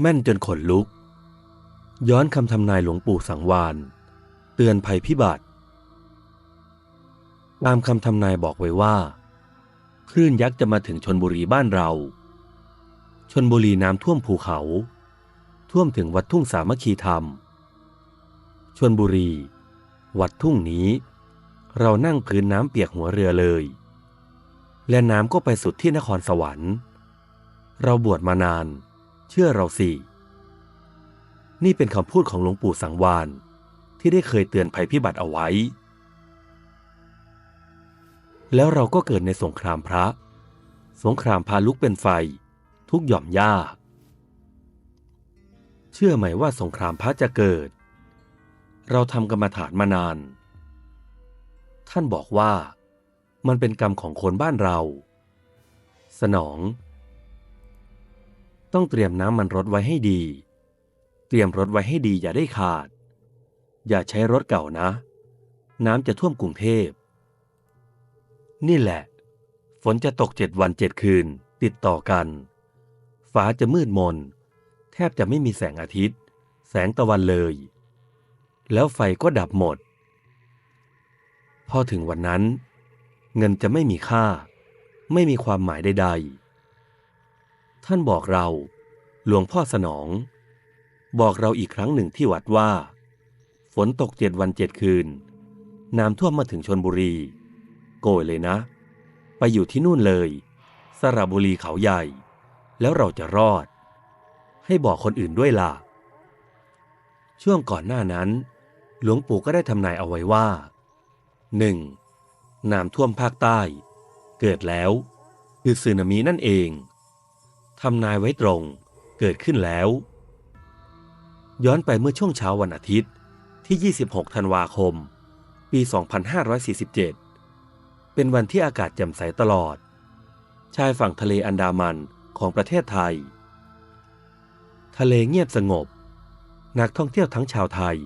แม่นจนขนลุก ย้อนคำทำนายหลวงปู่สังวาน เตือนภัยพิบัติ ตามคำทำนายบอกไว้ว่า คลื่นยักษ์จะมาถึงชนบุรีบ้านเรา ชนบุรีน้ำท่วมภูเขา ท่วมถึงวัดทุ่งสามัคคีธรรม ชนบุรี วัดทุ่งนี้ เรานั่งพื้นน้ำเปียกหัวเรือเลย และน้ำก็ไปสุดที่นครสวรรค์ เราบวชมานาน ชื่อเราสิ นี่เป็นคำพูดของหลวงปู่สังวานที่ได้เคยเตือนภัยพิบัติเอาไว้ แล้วเราก็เกิดในสงครามพระ สงครามพาลุกเป็นไฟ ทุกหย่อมย่าเชื่อไหมว่าสงครามพระจะเกิด เราทำกรรมฐานมานาน ท่านบอกว่ามันเป็นกรรมของคนบ้านเรา สนอง ต้องเตรียมน้ำมันรถไว้ให้ดี เตรียมรถไว้ให้ดีอย่าได้ขาด อย่าใช้รถเก่านะ น้ำจะท่วมกรุงเทพ นี่แหละ ฝนจะตกเจ็ดวันเจ็ดคืนติดต่อกัน ฟ้าจะมืดมน แทบจะไม่มีแสงอาทิตย์ แสงตะวันเลย แล้วไฟก็ดับหมด พอถึงวันนั้น เงินจะไม่มีค่า ไม่มีความหมายใดๆท่านบอกเรา หลวงพ่อสนอง บอกเราอีกครั้งหนึ่งที่วัดว่า ฝนตกเจ็ดวันเจ็ดคืน น้ำท่วมมาถึงชนบุรี โกยเลยนะ ไปอยู่ที่นู่นเลย สระบุรีเขาใหญ่ แล้วเราจะรอด ให้บอกคนอื่นด้วยล่ะ ช่วงก่อนหน้านั้น หลวงปู่ก็ได้ทำนายเอาไว้ว่า 1. น้ำท่วมภาคใต้ เกิดแล้ว คือสึนามินั่นเองทำนายไว้ตรง เกิดขึ้นแล้ว ย้อนไปเมื่อช่วงเช้าวันอาทิตย์ที่ 26 ธันวาคม ปี 2547 เป็นวันที่อากาศแจ่มใสตลอด ชายฝั่งทะเลอันดามันของประเทศไทย ทะเลเงียบสงบ นักท่องเที่ยวทั้งชาวไทย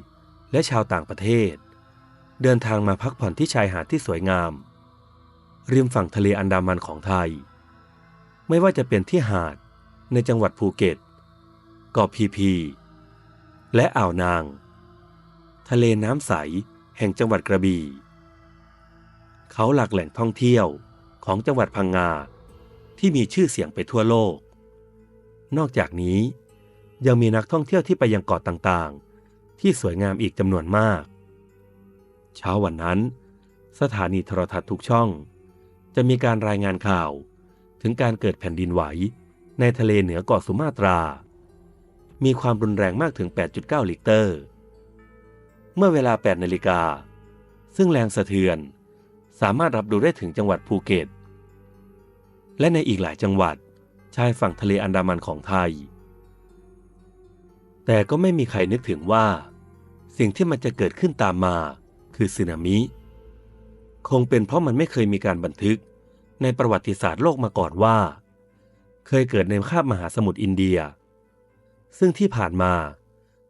และชาวต่างประเทศ เดินทางมาพักผ่อนที่ชายหาดที่สวยงาม ริมฝั่งทะเลอันดามันของไทย ไม่ว่าจะเป็นที่หาด ในจังหวัดภูเก็ตเกาะพีพี และอ่าวนาง ทะเลน้ำใสแห่งจังหวัดกระบี่ เขาหลักแหล่งท่องเที่ยวของจังหวัดพังงาที่มีชื่อเสียงไปทั่วโลก นอกจากนี้ยังมีนักท่องเที่ยวที่ไปยังเกาะต่างๆ ที่สวยงามอีกจำนวนมาก เช้าวันนั้น สถานีโทรทัศน์ทุกช่อง จะมีการรายงานข่าวถึงการเกิดแผ่นดินไหว ในทะเลเหนือเกาะสุมาตรา มีความรุนแรงมากถึง 8.9 ลิกเตอร์ เมื่อเวลา 8 นาฬิกา ซึ่งแรงสะเทือน สามารถรับดูได้ถึงจังหวัดภูเก็ต และในอีกหลายจังหวัดชายฝั่งทะเลอันดามันของไทย แต่ก็ไม่มีใครนึกถึงว่า สิ่งที่มันจะเกิดขึ้นตามมาคือสึนามิ คงเป็นเพราะมันไม่เคยมีการบันทึกในประวัติศาสตร์โลกมาก่อนว่า เคยเกิดในคาบมหาสมุทรอินเดีย ซึ่งที่ผ่านมา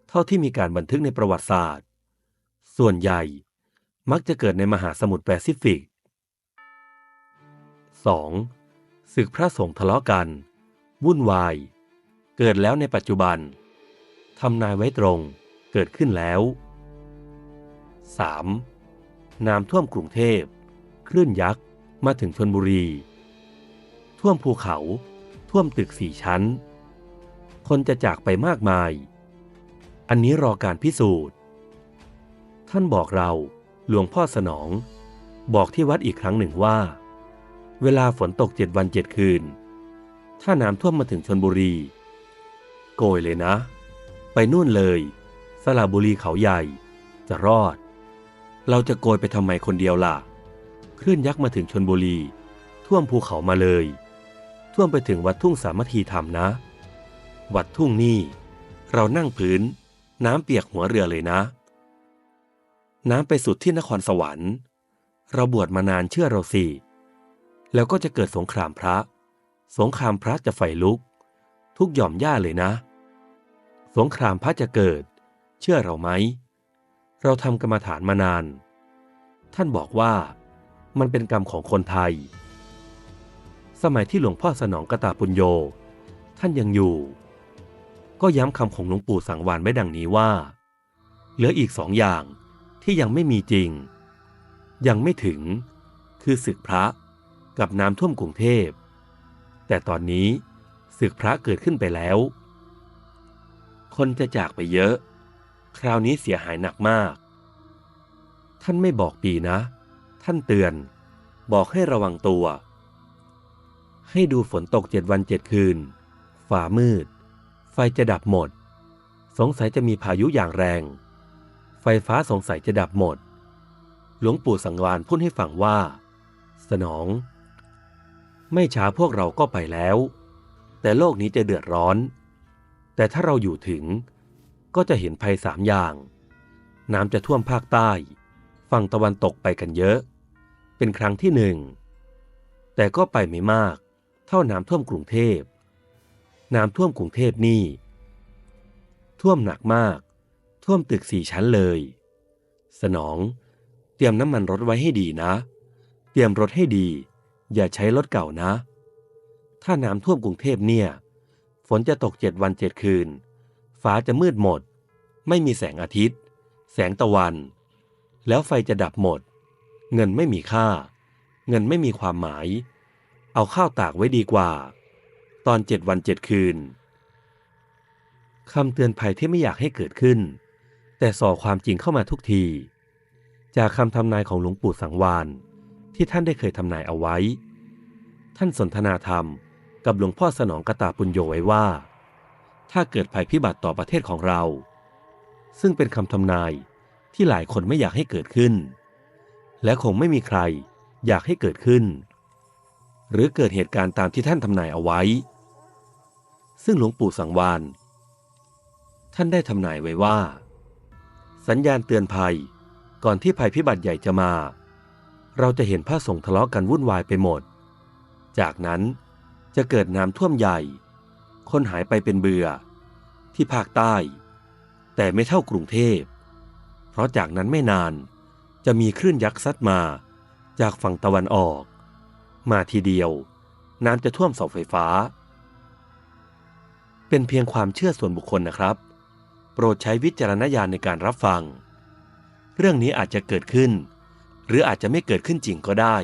เท่าที่มีการบันทึกในประวัติศาสตร์ ส่วนใหญ่มักจะเกิดในมหาสมุทรแปซิฟิก 2. ศึกพระสงฆ์ทะเลาะกัน วุ่นวาย เกิดแล้วในปัจจุบันทำนายไว้ตรงเกิดขึ้นแล้ว 3. น้ำท่วมกรุงเทพ คลื่นยักษ์ มาถึงชนบุรี ท่วมภูเขา ท่วมตึกสี่ชั้น คนจะจากไปมากมาย อันนี้รอการพิสูจน์ ท่านบอกเราหลวงพ่อสนอง บอกที่วัดอีกครั้งหนึ่งว่า เวลาฝนตกเจ็ดวันเจ็ดคืน ถ้าน้ำท่วมมาถึงชนบุรี โกยเลยนะ ไปนู่นเลย สระบุรีเขาใหญ่ จะรอด เราจะโกยไปทำไมคนเดียวล่ะคลื่นยักษ์มาถึงชนบุรี ท่วมภูเขามาเลย ท่วมไปถึงวัดทุ่งสามัคคีธรรมนะ วัดทุ่งนี่ เรานั่งพื้น น้ำเปียกหัวเรือเลยนะ น้ำไปสุดที่นครสวรรค์ เราบวชมานานเชื่อเราสิ แล้วก็จะเกิดสงครามพระ สงครามพระจะไฟลุก ทุกหย่อมย่าเลยนะ สงครามพระจะเกิด เชื่อเราไหม เราทำกรรมฐานมานาน ท่านบอกว่ามันเป็นกรรมของคนไทย สมัยที่หลวงพ่อสนองกตาปุญโย ท่านยังอยู่ ก็ย้ำคำของหลวงปู่สังวานไว้ดังนี้ว่า เหลืออีกสองอย่างที่ยังไม่มีจริง ยังไม่ถึง คือศึกพระกับน้ำท่วมกรุงเทพ แต่ตอนนี้ศึกพระเกิดขึ้นไปแล้ว คนจะจากไปเยอะ คราวนี้เสียหายหนักมาก ท่านไม่บอกปีนะ ท่านเตือน บอกให้ระวังตัว ให้ดูฝนตกเจ็ดวันเจ็ดคืน ฝ่ามืด ไฟจะดับหมด สงสัยจะมีพายุอย่างแรง ไฟฟ้าสงสัยจะดับหมด หลวงปู่สังวานพูดให้ฟังว่า สนอง ไม่ช้าพวกเราก็ไปแล้ว แต่โลกนี้จะเดือดร้อน แต่ถ้าเราอยู่ถึง ก็จะเห็นภัยสามอย่าง น้ำจะท่วมภาคใต้ ฝั่งตะวันตกไปกันเยอะ เป็นครั้งที่หนึ่งแต่ก็ไปไม่มาก เท่าน้ำท่วมกรุงเทพ น้ำท่วมกรุงเทพนี่ ท่วมหนักมาก ท่วมตึกสี่ชั้นเลย สนอง เตรียมน้ำมันรถไว้ให้ดีนะ เตรียมรถให้ดี อย่าใช้รถเก่านะ ถ้าน้ำท่วมกรุงเทพเนี่ย ฝนจะตกเจ็ดวันเจ็ดคืน ฟ้าจะมืดหมด ไม่มีแสงอาทิตย์ แสงตะวัน แล้วไฟจะดับหมด เงินไม่มีค่า เงินไม่มีความหมาย เอาข้าวตากไว้ดีกว่า ตอนเจ็ดวันเจ็ดคืนคำเตือนภัยที่ไม่อยากให้เกิดขึ้น แต่ส่อความจริงเข้ามาทุกที จากคำทำนายของหลวงปู่สังวานที่ท่านได้เคยทำนายเอาไว้ ท่านสนทนาธรรมกับหลวงพ่อสนองกตาปุญโยไว้ว่า ถ้าเกิดภัยพิบัติต่อประเทศของเรา ซึ่งเป็นคำทำนายที่หลายคนไม่อยากให้เกิดขึ้น และคงไม่มีใครอยากให้เกิดขึ้น หรือเกิดเหตุการณ์ตามที่ท่านทำนายเอาไว้ ซึ่งหลวงปู่สังวานท่านได้ทำนายไว้ว่า สัญญาณเตือนภัยก่อนที่ภัยพิบัติใหญ่จะมา เราจะเห็นพระสงฆ์ทะเลาะกันวุ่นวายไปหมด จากนั้นจะเกิดน้ำท่วมใหญ่ คนหายไปเป็นเบือที่ภาคใต้ แต่ไม่เท่ากรุงเทพ เพราะจากนั้นไม่นานจะมีคลื่นยักษ์ซัดมา จากฝั่งตะวันออก มาทีเดียว น้ำจะท่วมเสาไฟฟ้า เป็นเพียงความเชื่อส่วนบุคคลนะครับ โปรดใช้วิจารณญาณในการรับฟัง เรื่องนี้อาจจะเกิดขึ้น หรืออาจจะไม่เกิดขึ้นจริงก็ได้